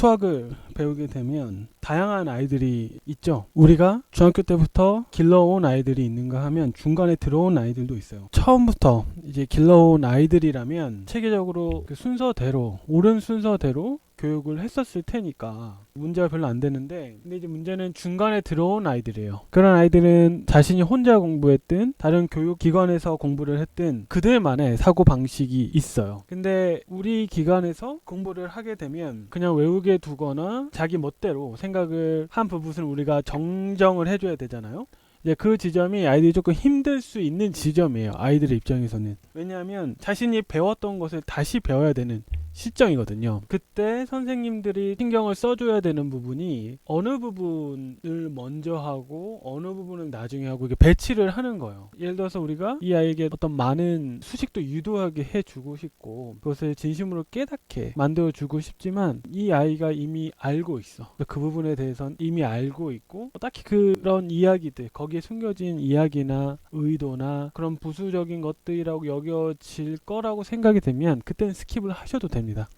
수학을 배우게 되면 다양한 아이들이 있죠. 우리가 중학교 때부터 길러온 아이들이 있는가 하면 중간에 들어온 아이들도 있어요. 처음부터 이제 길러온 아이들이라면 체계적으로 그 순서대로 옳은 순서대로 교육을 했었을 테니까 문제가 별로 안 되는데 근데 이제 문제는 중간에 들어온 아이들이에요. 그런 아이들은 자신이 혼자 공부했든 다른 교육 기관에서 공부를 했든 그들만의 사고 방식이 있어요. 근데 우리 기관에서 공부를 하게 되면 그냥 외우게 두거나 자기 멋대로 생각을 한 부분을 우리가 정정을 해줘야 되잖아요. 이제 그 지점이 아이들이 조금 힘들 수 있는 지점이에요. 아이들의 입장에서는. 왜냐하면 자신이 배웠던 것을 다시 배워야 되는 시점이거든요. 그때 선생님들이 신경을 써줘야 되는 부분이 어느 부분을 먼저 하고 어느 부분을 나중에 하고 이게 배치를 하는 거예요. 예를 들어서 우리가 이 아이에게 어떤 많은 수식도 유도하게 해주고 싶고 그것을 진심으로 깨닫게 만들어주고 싶지만 이 아이가 이미 알고 있어. 그 부분에 대해서는 이미 알고 있고 딱히 그런 이야기들 거기에 숨겨진 이야기나 의도나 그런 부수적인 것들이라고 여겨질 거라고 생각이 되면 그때는 스킵을 하셔도 됩니다.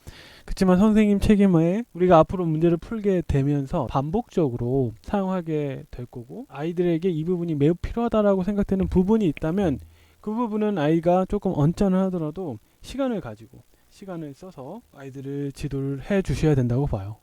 그렇지만 선생님 책임하에 우리가 앞으로 문제를 풀게 되면서 반복적으로 사용하게 될 거고 아이들에게 이 부분이 매우 필요하다라고 생각되는 부분이 있다면 그 부분은 아이가 조금 언짢을 하더라도 시간을 가지고 시간을 써서 아이들을 지도를 해 주셔야 된다고 봐요.